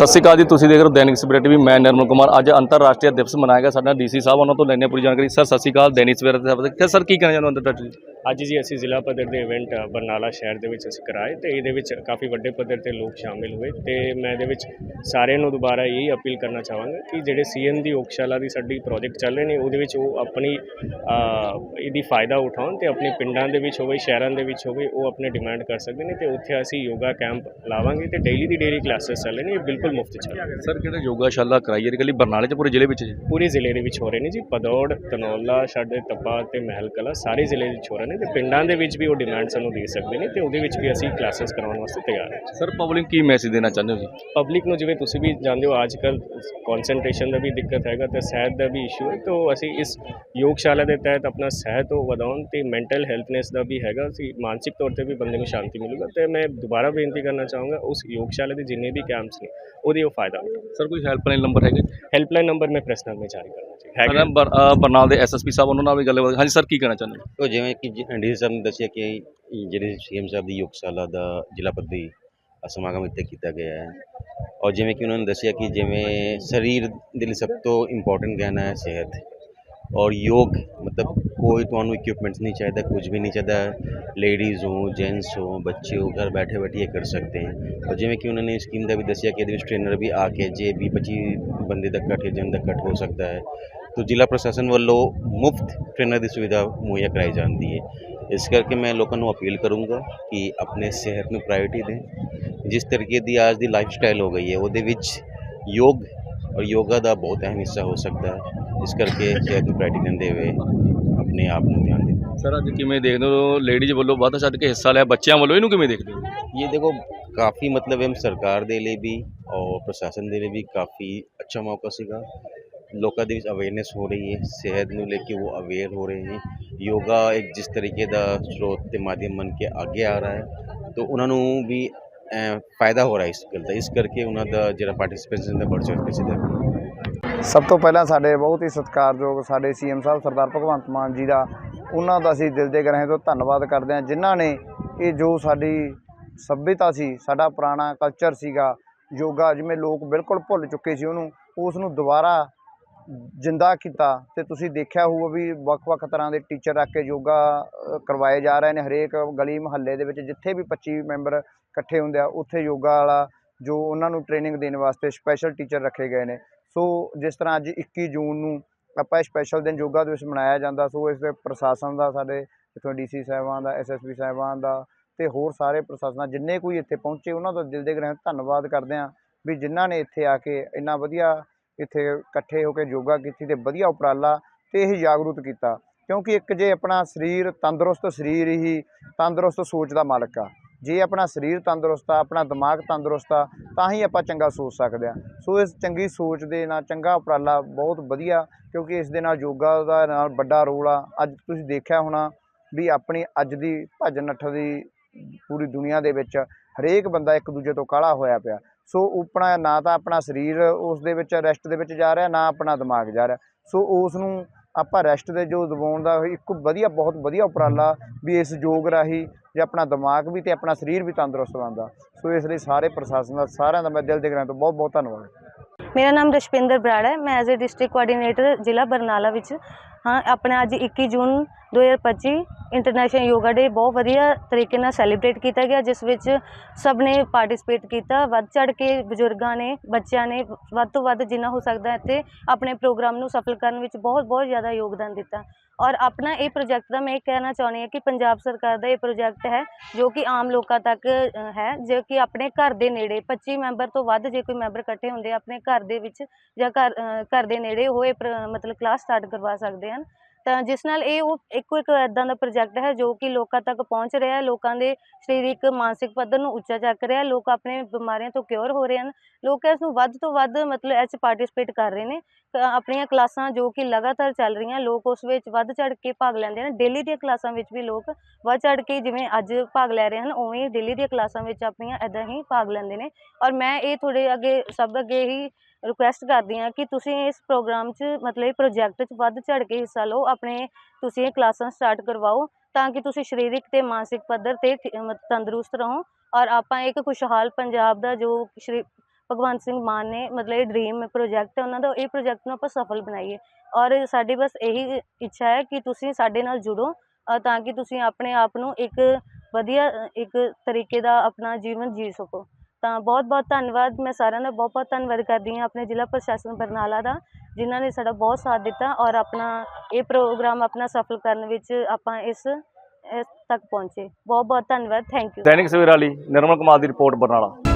ਸਤਿ ਸ਼੍ਰੀ ਅਕਾਲ ਜੀ, ਤੁਸੀਂ ਦੇਖ ਰਹੇ ਹੋ ਦੈਨਿਕ ਸਵੇਰਾ ਟੀਵੀ, ਮੈਂ ਨਿਰਮਲ ਕੁਮਾਰ। ਅੱਜ ਅੰਤਰਰਾਸ਼ਟਰੀ ਦਿਵਸ ਮਨਾਇਆ ਗਿਆ, ਸਾਡਾ ਡੀਸੀ ਸਾਹਿਬ ਉਹਨਾਂ ਤੋਂ ਲੈਣੇ ਪੂਰੀ ਜਾਣਕਾਰੀ ਸਰ ਸਤਿ ਸ਼੍ਰੀ ਅਕਾਲ, ਦੈਨਿਕ ਸਵੇਰਾ ਤੇ ਸਰ ਕੀ ਕਹਿਣਾ ਚਾਹੁੰਦੇ ਹੋ ਅੰਤਰਰਾਸ਼ਟਰੀ? ਅੱਜ ਜੀ ਅਸੀਂ ਜ਼ਿਲ੍ਹਾ ਪੱਧਰ ਦੇ ਇਵੈਂਟ ਬਰਨਾਲਾ ਸ਼ਹਿਰ ਦੇ ਵਿੱਚ ਅਸੀਂ ਕਰਾਏ ਤੇ ਇਹਦੇ ਵਿੱਚ ਕਾਫੀ ਵੱਡੇ ਪੱਧਰ ਤੇ ਲੋਕ ਸ਼ਾਮਿਲ ਹੋਏ ਤੇ ਮੈਂ ਇਹਦੇ ਵਿੱਚ ਸਾਰਿਆਂ ਨੂੰ ਦੁਬਾਰਾ ਇਹ ਅਪੀਲ ਕਰਨਾ ਚਾਹਾਂਗਾ ਕਿ ਜਿਹੜੇ ਸੀਐਮ ਦੀ ਯੋਗਸ਼ਾਲਾ ਦੀ ਸਾਡੀ ਪ੍ਰੋਜੈਕਟ ਚੱਲ ਰਹੇ ਨੇ ਉਹਦੇ ਵਿੱਚ ਉਹ ਆਪਣੀ ਇਹਦੀ ਫਾਇਦਾ ਉਠਾਉਣ ਤੇ ਆਪਣੇ ਪਿੰਡਾਂ ਦੇ ਵਿੱਚ ਹੋਵੇ ਸ਼ਹਿਰਾਂ ਦੇ ਵਿੱਚ ਹੋਵੇ ਉਹ ਆਪਣੇ ਡਿਮਾਂਡ ਕਰ ਸਕਦੇ ਨੇ ਤੇ ਉੱਥੇ ਅਸੀਂ ਯੋਗਾ ਕੈਂਪ ਲਾਵਾਂਗੇ ਤੇ ਡੇਲੀ ਦੀ ਡੇਲੀ ਕਲਾਸਿਸ ਚੱਲ ਰਹੇ ਨੇ ਇਹ ਬਿਲਕੁਲ ਮੁਫਤ ਚੱਲ ਰਹੇ ਸਰ ਕਿਹੜੇ ਯੋਗਾਸ਼ਾਲਾ ਕਰਾਈ ਹੈ? ਇਕੱਲੀ ਬਰਨਾਲੇ ਚ ਪੂਰੇ ਜ਼ਿਲ੍ਹੇ ਵਿੱਚ ਜੀ? ਪੂਰੇ ਜ਼ਿਲ੍ਹੇ ਦੇ ਵਿੱਚ ਹੋ ਰਹੇ ਨੇ ਜੀ ਪਦੌੜ ਤਨੌਲਾ ਸਾਡੇ ਤਪਾ ਤੇ ਮਹਿਲ ਕਲਾ ਸਾਰੇ ਜ਼ਿਲ੍ਹੇ ਵਿੱਚ ਹੋ ਰਹੇ ਨੇ ਤੇ ਪਿੰਡਾਂ ਦੇ ਵਿੱਚ ਵੀ ਉਹ ਡਿਮਾਂਡ ਸਾਨੂੰ ਦੇ ਸਕਦੇ ਨੇ ਤੇ ਉਹਦੇ ਵਿੱਚ ਵੀ ਅਸੀਂ ਕਲਾਸਿਸ ਕਰਾਉਣ ਵਾਸਤੇ ਤਿਆਰ ਹਾਂ। ਸਰ ਪਬਲਿਕ ਕੀ ਮੈਸੇਜ ਦੇਣਾ ਚਾਹੁੰਦੇ ਹੋ ਜੀ? ਪਬਲਿਕ ਨੂੰ ਜਿਵੇਂ ਤੁਸੀਂ ਵੀ ਜਾਣਦੇ ਹੋ ਅੱਜ ਕੱਲ ਕਨਸੈਂਟ੍ਰੇਸ਼ਨ ਦਾ ਵੀ ਦਿੱਕਤ ਹੈਗਾ ਤੇ ਸਿਹਤ ਦਾ ਵੀ ਇਸ਼ੂ ਹੈ ਤਾਂ ਅਸੀਂ ਇਸ ਯੋਗਸ਼ਾਲਾ ਦੇ ਤਹਿਤ ਆਪਣਾ ਸਿਹਤ ਨੂੰ ਵਧਾਉਣ ਤੇ ਮੈਂਟਲ ਹੈਲਥਨੈਸ ਦਾ ਵੀ ਹੈਗਾ ਅਸੀਂ ਮਾਨਸਿਕ ਤੌਰ ਤੇ ਵੀ ਬੰਦੇ ਨੂੰ ਸ਼ਾਂਤੀ ਮਿਲੂਗਾ ਤੇ ਮੈਂ ਦੁਬਾਰਾ ਬੇਨਤੀ ਕਰਨਾ ਚਾਹੂੰਗਾ ਉਸ ਯੋਗਸ਼ਾਲਾ ਦੇ ਜਿੰਨੇ ਵੀ ਕੈਂਪਸ ਨੇ ਉਹਦੇ ਉਹ ਫਾਇਦਾ ਸਰ ਕੋਈ ਹੈਲਪਲਾਈਨ ਨੰਬਰ ਹੈਗਾ? ਹੈਲਪਲਾਈਨ ਨੰਬਰ ਮੈਂ ਪ੍ਰੈਸ ਨਾਲ ਮੈਂ ਜਾਰੀ ਕਰਨਾ ਜੀ ਹੈਗਾ ਬਰਨਾਲ ਦੇ ਐਸਐਸਪੀ ਸਾਹਿਬ ਉਹਨਾਂ ਨਾਲ ਵੀ ਗੱਲ ਹਾਂਜੀ ਸਰ ਕੀ ਕਹਿਣਾ ਚਾਹੁੰਦੇ ਹੋ? ਉਹ ਜਿਵੇਂ ਕਿ ਡੀ ਸਾਹਿਬ ਨੇ ਦੱਸਿਆ ਕਿ ਜਿਹੜੇ ਸੀਐਮ ਸਾਹਿਬ ਦੀ ਯੋਗਸ਼ਾਲਾ ਦਾ ਜ਼ਿਲ੍ਹਾ ਪੱਧਰੀ ਸਮਾਗਮ ਇੱਥੇ ਕੀਤਾ ਗਿਆ ਹੈ। ਔਰ ਜਿਵੇਂ ਕਿ ਉਹਨਾਂ ਨੇ ਦੱਸਿਆ ਕਿ ਜਿਵੇਂ ਸਰੀਰ ਦੇ ਲਈ ਸਭ ਤੋਂ ਇੰਪੋਰਟੈਂਟ ਗਿਆਨ ਹੈ ਸਿਹਤ। ਔਰ ਯੋਗ, ਮਤਲਬ ਕੋਈ ਤੁਹਾਨੂੰ ਇਕਵਿਪਮੈਂਟਸ ਨਹੀਂ ਚਾਹੀਦਾ, ਕੁਝ ਵੀ ਨਹੀਂ ਚਾਹੀਦਾ। ਲੇਡੀਜ਼ ਹੋ ਜੈਂਟਸ ਹੋ ਬੱਚੇ ਹੋ ਘਰ ਬੈਠੇ ਬੈਠੇ ਕਰ ਸਕਦੇ ਹੈ। ਔਰ ਜਿਵੇਂ ਕਿ ਉਹਨਾਂ ਨੇ ਸਕੀਮ ਦਾ ਵੀ ਦੱਸਿਆ ਕਿ ਇਹਦੇ ਵਿੱਚ ਟ੍ਰੇਨਰ ਵੀ ਆ ਕੇ ਜੇ 20 25 ਬੰਦੇ ਦਾ ਇਕੱਠ ਜਨ ਦਾ ਇਕੱਠ ਹੋ ਸਕਦਾ ਹੈ। ਤੋਂ ਜ਼ਿਲ੍ਹਾ ਪ੍ਰਸ਼ਾਸਨ ਵੱਲੋਂ ਮੁਫਤ ਟ੍ਰੇਨਰ ਦੀ ਸੁਵਿਧਾ ਮੁਹੱਈਆ ਕਰਾਈ ਜਾਂਦੀ ਹੈ ਇਸ ਕਰਕੇ ਮੈਂ ਲੋਕਾਂ ਨੂੰ ਅਪੀਲ ਕਰੂੰਗਾ ਕਿ ਆਪਣੇ ਸਿਹਤ ਨੂੰ ਪ੍ਰਾਇੋਰਟੀ ਦੇਣ ਜਿਸ ਤਰੀਕੇ ਦੀ ਅੱਜ ਦੀ ਲਾਈਫ ਸਟਾਈਲ ਹੋ ਗਈ ਹੈ ਉਹਦੇ ਵਿੱਚ ਯੋਗ ਔਰ ਯੋਗਾ ਦਾ ਬਹੁਤ ਅਹਿਮ ਹਿੱਸਾ ਹੋ ਸਕਦਾ ਹੈ ਇਸ ਕਰਕੇ ਸਿਹਤ ਨੂੰ ਪ੍ਰਾਇੋਰਟੀ ਦਿੰਦੇ ਹੋਏ ਆਪਣੇ ਆਪ ਨੂੰ ਧਿਆਨ ਦੇਣਾ ਸਰ ਅੱਜ ਕਿਵੇਂ ਦੇਖਦੇ ਹੋ ਲੇਡੀਜ਼ ਵੱਲੋਂ ਵੱਧ ਛੱਡ ਕੇ ਹਿੱਸਾ ਲਿਆ ਬੱਚਿਆਂ ਵੱਲੋਂ ਇਹਨੂੰ ਕਿਵੇਂ ਦੇਖਦੇ ਹੋ ਇਹ ਦੇਖੋ ਕਾਫੀ ਮਤਲਬ ਇਹ ਸਰਕਾਰ ਦੇ ਲਈ ਵੀ ਔਰ ਪ੍ਰਸ਼ਾਸਨ ਦੇ ਲਈ ਵੀ ਕਾਫੀ ਅੱਛਾ ਮੌਕਾ ਸੀਗਾ ਲੋਕਾਂ ਦੇ ਵਿੱਚ ਅਵੇਅਰਨੈਸ ਹੋ ਰਹੀ ਹੈ, ਸਿਹਤ ਨੂੰ ਲੈ ਕੇ ਉਹ ਅਵੇਅਰ ਹੋ ਰਹੇ ਨੇ। ਯੋਗਾ ਇੱਕ ਜਿਸ ਤਰੀਕੇ ਦਾ ਸਰੋਤ ਤੇ ਮਾਧਿਅਮ ਬਣ ਕੇ ਅੱਗੇ ਆ ਰਿਹਾ ਹੈ, ਤਾਂ ਉਹਨਾਂ ਨੂੰ ਵੀ ਫਾਇਦਾ ਹੋ ਰਿਹਾ ਇਸ ਗੱਲ ਦਾ। ਇਸ ਕਰਕੇ ਉਹਨਾਂ ਦਾ ਜਿਹੜਾ ਪਾਰਟਿਸਿਪੇਸ਼ਨ ਦਾ ਬੜ ਚੜ੍ਹ ਕੇ ਸਿੱਧਾ ਸਭ ਤੋਂ ਪਹਿਲਾਂ ਸਾਡੇ ਬਹੁਤ ਹੀ ਸਤਿਕਾਰਯੋਗ ਸਾਡੇ ਸੀਐਮ ਸਾਹਿਬ ਸਰਦਾਰ ਭਗਵੰਤ ਮਾਨ ਜੀ ਦਾ, ਉਹਨਾਂ ਦਾ ਅਸੀਂ ਦਿਲ ਦੇ ਗ੍ਰਹਿ ਤੋਂ ਧੰਨਵਾਦ ਕਰਦੇ ਹਾਂ, ਜਿਨ੍ਹਾਂ ਨੇ ਇਹ ਜੋ ਸਾਡੀ ਸੱਭਿਅਤਾ ਸੀ, ਸਾਡਾ ਪੁਰਾਣਾ ਕਲਚਰ ਸੀਗਾ, ਯੋਗਾ ਜਿਵੇਂ ਲੋਕ ਬਿਲਕੁਲ ਭੁੱਲ ਚੁੱਕੇ ਸੀ ਉਹਨੂੰ, ਉਸ ਨੂੰ ਦੁਬਾਰਾ ਜਿੰਦਾ ਕੀਤਾ ਤੇ ਤੁਸੀਂ ਦੇਖਿਆ ਹੋਊਗਾ ਵੀ ਵੱਖ-ਵੱਖ ਤਰ੍ਹਾਂ ਦੇ ਟੀਚਰ ਰੱਖ ਕੇ ਯੋਗਾ ਕਰਵਾਏ ਜਾ ਰਹੇ ਨੇ ਹਰੇਕ ਗਲੀ ਮੁਹੱਲੇ ਦੇ ਵਿੱਚ ਜਿੱਥੇ ਵੀ 25 ਮੈਂਬਰ ਇਕੱਠੇ ਹੁੰਦੇ ਆ, ਉੱਥੇ ਯੋਗਾ ਵਾਲਾ ਜੋ ਉਹਨਾਂ ਨੂੰ ਟ੍ਰੇਨਿੰਗ ਦੇਣ ਵਾਸਤੇ ਸਪੈਸ਼ਲ ਟੀਚਰ ਰੱਖੇ ਗਏ ਨੇ। ਸੋ ਜਿਸ ਤਰ੍ਹਾਂ ਅੱਜ 21 ਜੂਨ ਨੂੰ ਆਪਾਂ ਸਪੈਸ਼ਲ ਦਿਨ ਯੋਗਾ ਦਿਵਸ ਮਨਾਇਆ ਜਾਂਦਾ, ਸੋ ਇਸ ਦੇ ਪ੍ਰਸ਼ਾਸਨ ਦਾ, ਸਾਡੇ ਇੱਥੋਂ ਡੀਸੀ ਸਾਹਿਬਾਨ ਦਾ ਐਸਐਸਪੀ ਸਾਹਿਬਾਨ ਦਾ ਤੇ ਹੋਰ ਸਾਰੇ ਪ੍ਰਸ਼ਾਸਨਾਂ ਜਿੰਨੇ ਕੋਈ ਇੱਥੇ ਪਹੁੰਚੇ, ਉਹਨਾਂ ਦਾ ਦਿਲ ਦੇ ਗ੍ਰਹਿ ਧੰਨਵਾਦ ਕਰਦੇ ਹਾਂ ਵੀ ਜਿਨ੍ਹਾਂ ਨੇ ਇੱਥੇ ਆ ਕੇ ਇੰਨਾ ਵਧੀਆ ਇੱਥੇ ਇਕੱਠੇ ਹੋ ਕੇ ਯੋਗਾ ਕੀਤੀ ਤੇ ਵਧੀਆ ਉਪਰਾਲਾ ਤੇ ਇਹ ਜਾਗਰੂਕ ਕੀਤਾ। ਕਿਉਂਕਿ ਇੱਕ ਜੇ ਆਪਣਾ ਸਰੀਰ ਤੰਦਰੁਸਤ ਸਰੀਰ ਹੀ ਤੰਦਰੁਸਤ ਸੋਚ ਦਾ ਮਾਲਕ ਆ। ਜੇ ਆਪਣਾ ਸਰੀਰ ਤੰਦਰੁਸਤ ਆ, ਆਪਣਾ ਦਿਮਾਗ ਤੰਦਰੁਸਤ ਆ, ਤਾਂ ਹੀ ਆਪਾਂ ਚੰਗਾ ਸੋਚ ਸਕਦੇ ਆ। ਸੋ ਇਸ ਚੰਗੀ ਸੋਚ ਦੇ ਨਾਲ ਚੰਗਾ ਉਪਰਾਲਾ ਬਹੁਤ ਵਧੀਆ, ਕਿਉਂਕਿ ਇਸ ਦੇ ਨਾਲ ਯੋਗਾ ਦਾ ਨਾਲ ਵੱਡਾ ਰੋਲ ਆ। ਅੱਜ ਤੁਸੀਂ ਦੇਖਿਆ ਹੋਣਾ ਵੀ ਆਪਣੀ ਅੱਜ ਦੀ ਭੱਜ ਨੱਠ ਦੀ ਪੂਰੀ ਦੁਨੀਆ ਦੇ ਵਿੱਚ ਹਰੇਕ ਬੰਦਾ ਇੱਕ ਦੂਜੇ ਤੋਂ ਕਾਹਲਾ ਹੋਇਆ ਪਿਆ। ਸੋ ਆਪਣਾ ਨਾ ਤਾਂ ਆਪਣਾ ਸਰੀਰ ਉਸ ਦੇ ਵਿੱਚ ਰੈਸਟ ਦੇ ਵਿੱਚ ਜਾ ਰਿਹਾ, ਨਾ ਆਪਣਾ ਦਿਮਾਗ ਜਾ ਰਿਹਾ। ਸੋ ਉਸ ਨੂੰ ਆਪਾਂ ਰੈਸਟ ਦੇ ਜੋ ਦਿਵਾਉਣ ਦਾ ਇੱਕ ਵਧੀਆ, ਬਹੁਤ ਵਧੀਆ ਉਪਰਾਲਾ ਵੀ ਇਸ ਯੋਗ ਰਾਹੀਂ ਜੇ ਆਪਣਾ ਦਿਮਾਗ ਵੀ ਤੇ ਆਪਣਾ ਸਰੀਰ ਵੀ ਤੰਦਰੁਸਤ ਬਣਦਾ। ਸੋ ਇਸ ਲਈ ਸਾਰੇ ਪ੍ਰਸ਼ਾਸਨ ਦਾ, ਸਾਰਿਆਂ ਦਾ ਮੈਂ ਦਿਲ ਦੇ ਗ੍ਰਹਿ ਤੋਂ ਬਹੁਤ ਬਹੁਤ ਧੰਨਵਾਦ। ਮੇਰਾ ਨਾਮ ਰਸ਼ਪਿੰਦਰ ਬਰਾੜ ਹੈ। ਮੈਂ ਐਜ਼ ਅ ਡਿਸਟ੍ਰਿਕਟ ਕੋਆਰਡੀਨੇਟਰ ਜ਼ਿਲ੍ਹਾ ਬਰਨਾਲਾ ਵਿੱਚ ਹਾਂ, ਆਪਣਾ ਅੱਜ 21 ਜੂਨ 2025 ਇੰਟਰਨੈਸ਼ਨਲ ਯੋਗਾ ਡੇ ਬਹੁਤ ਵਧੀਆ ਤਰੀਕੇ ਨਾਲ ਸੈਲੀਬ੍ਰੇਟ ਕੀਤਾ ਗਿਆ, ਜਿਸ ਵਿੱਚ ਸਭ ਨੇ ਪਾਰਟਿਸਿਪੇਟ ਕੀਤਾ, ਵੱਧ ਚੜ ਕੇ ਬਜ਼ੁਰਗਾਂ ਨੇ, ਬੱਚਿਆਂ ਨੇ, ਵੱਧ ਤੋਂ ਵੱਧ ਜਿੰਨਾ ਹੋ ਸਕਦਾ ਇੱਥੇ ਆਪਣੇ ਪ੍ਰੋਗਰਾਮ ਨੂੰ ਸਫਲ ਕਰਨ ਵਿੱਚ ਬਹੁਤ ਬਹੁਤ ਜ਼ਿਆਦਾ ਯੋਗਦਾਨ ਦਿੱਤਾ। ਔਰ ਆਪਣਾ ਇਹ ਪ੍ਰੋਜੈਕਟ ਦਾ ਮੈਂ ਇਹ ਕਹਿਣਾ ਚਾਹੁੰਦੀ ਹਾਂ ਕਿ ਪੰਜਾਬ ਸਰਕਾਰ ਦਾ ਇਹ ਪ੍ਰੋਜੈਕਟ ਹੈ, ਜੋ ਕਿ ਆਮ ਲੋਕਾਂ ਤੱਕ ਹੈ, ਜੋ ਕਿ ਆਪਣੇ ਘਰ ਦੇ ਨੇੜੇ 25 ਮੈਂਬਰ ਤੋਂ ਵੱਧ ਜੇ ਕੋਈ ਮੈਂਬਰ ਇਕੱਠੇ ਹੁੰਦੇ ਆਪਣੇ ਘਰ ਦੇ ਵਿੱਚ ਜਾਂ ਘਰ ਘਰ ਦੇ ਨੇੜੇ ਉਹ ਇਹ ਪ੍ਰ- ਮਤਲਬ ਕਲਾਸ ਸਟਾਰਟ ਕਰਵਾ ਸਕਦੇ ਹਨ। ਤਾਂ ਜਿਸ ਨਾਲ ਇਹ ਉਹ ਇੱਕੋ ਇੱਕ ਇਦਾਂ ਦਾ ਪ੍ਰੋਜੈਕਟ ਹੈ ਜੋ ਕਿ ਲੋਕਾਂ ਤੱਕ ਪਹੁੰਚ ਰਿਹਾ ਹੈ, ਲੋਕਾਂ ਦੇ ਸਰੀਰਕ, ਮਾਨਸਿਕ ਪੱਧਰ ਨੂੰ ਉੱਚਾ ਚੱਕ ਰਿਹਾ ਲੋਕ ਆਪਣੇ ਬਿਮਾਰੀਆਂ ਤੋਂ ਕਿਉਰ ਹੋ ਰਹੇ ਹਨ, ਲੋਕ ਇਸ ਨੂੰ ਵੱਧ ਤੋਂ ਵੱਧ ਮਤਲਬ ਇਹ 'ਚ ਪਾਰਟਿਸਿਪੇਟ ਕਰ ਰਹੇ ਨੇ। ਆਪਣੀਆਂ ਕਲਾਸਾਂ ਜੋ ਕਿ ਲਗਾਤਾਰ ਚੱਲ ਰਹੀਆਂ, ਲੋਕ ਉਸ ਵਿੱਚ ਵੱਧ ਚੜ ਕੇ ਭਾਗ ਲੈਂਦੇ ਨੇ ਡੇਲੀ ਦੀਆਂ ਕਲਾਸਾਂ ਵਿੱਚ ਵੀ ਲੋਕ ਵੱਧ ਚੜ ਕੇ ਜਿਵੇਂ ਅੱਜ ਭਾਗ ਲੈ ਰਹੇ ਹਨ, ਉਵੇਂ ਡੇਲੀ ਦੀਆਂ ਕਲਾਸਾਂ ਵਿੱਚ ਆਪਣੀਆਂ ਇਦਾਂ ਹੀ ਭਾਗ ਲੈਂਦੇ ਨੇ। ਔਰ ਮੈਂ ਇਹ ਤੁਹਾਡੇ ਅੱਗੇ, ਸਭ ਅੱਗੇ ਹੀ ਰਿਕੁਐਸਟ ਕਰਦੀ ਹਾਂ ਕਿ ਤੁਸੀਂ ਇਸ ਪ੍ਰੋਗਰਾਮ 'ਚ ਮਤਲਬ ਇਹ ਪ੍ਰੋਜੈਕਟ 'ਚ ਵੱਧ ਚੜ ਕੇ ਹਿੱਸਾ ਲਓ, ਆਪਣੇ ਤੁਸੀਂ ਇਹ ਕਲਾਸਾਂ ਸਟਾਰਟ ਕਰਵਾਓ ਤਾਂ ਕਿ ਤੁਸੀਂ ਸਰੀਰਕ ਤੇ ਮਾਨਸਿਕ ਪੱਧਰ ਤੇ ਠੀ- ਮਤ- ਤੰਦਰੁਸਤ ਰਹੋ ਔਰ ਆਪਾਂ ਇੱਕ ਖੁਸ਼ਹਾਲ ਪੰਜਾਬ ਦਾ ਜੋ ਸ਼੍ਰੀ ਭਗਵੰਤ ਸਿੰਘ ਮਾਨ ਨੇ ਮਤਲਬ ਇਹ ਡ੍ਰੀਮ ਪ੍ਰੋਜੈਕਟ ਹੈ, ਉਹਨਾਂ ਦਾ ਇਹ ਪ੍ਰੋਜੈਕਟ ਨੂੰ ਆਪਾਂ ਸਫਲ ਬਣਾਈਏ ਔਰ ਸਾਡੀ ਬਸ ਇਹੀ ਇੱਛਾ ਹੈ ਕਿ ਤੁਸੀਂ ਸਾਡੇ ਨਾਲ ਜੁੜੋ ਤਾਂ ਕਿ ਤੁਸੀਂ ਆਪਣੇ ਆਪ ਨੂੰ ਇੱਕ ਵਧੀਆ ਇੱਕ ਤਰੀਕੇ ਦਾ ਆਪਣਾ ਜੀਵਨ ਜੀ ਸਕੋ। ਤਾਂ ਬਹੁਤ ਬਹੁਤ ਧੰਨਵਾਦ। ਮੈਂ ਸਾਰਿਆਂ ਦਾ ਬਹੁਤ ਬਹੁਤ ਧੰਨਵਾਦ ਕਰਦੀ ਹਾਂ ਆਪਣੇ ਜ਼ਿਲ੍ਹਾ ਪ੍ਰਸ਼ਾਸਨ ਬਰਨਾਲਾ ਦਾ, ਜਿਨ੍ਹਾਂ ਨੇ ਸਾਡਾ ਬਹੁਤ ਸਾਥ ਦਿੱਤਾ ਔਰ ਆਪਣਾ ਇਹ ਪ੍ਰੋਗਰਾਮ ਆਪਣਾ ਸਫਲ ਕਰਨ ਵਿੱਚ ਆਪਾਂ ਇਸ ਇਸ ਤੱਕ ਪਹੁੰਚੇ। ਬਹੁਤ ਬਹੁਤ ਧੰਨਵਾਦ। ਥੈਂਕ ਯੂ ਦੈਨਿਕ ਸਵੇਰਾ ਲਈ ਨਿਰਮਲ ਕੁਮਾਰ ਦੀ ਰਿਪੋਰਟ ਬਰਨਾਲਾ।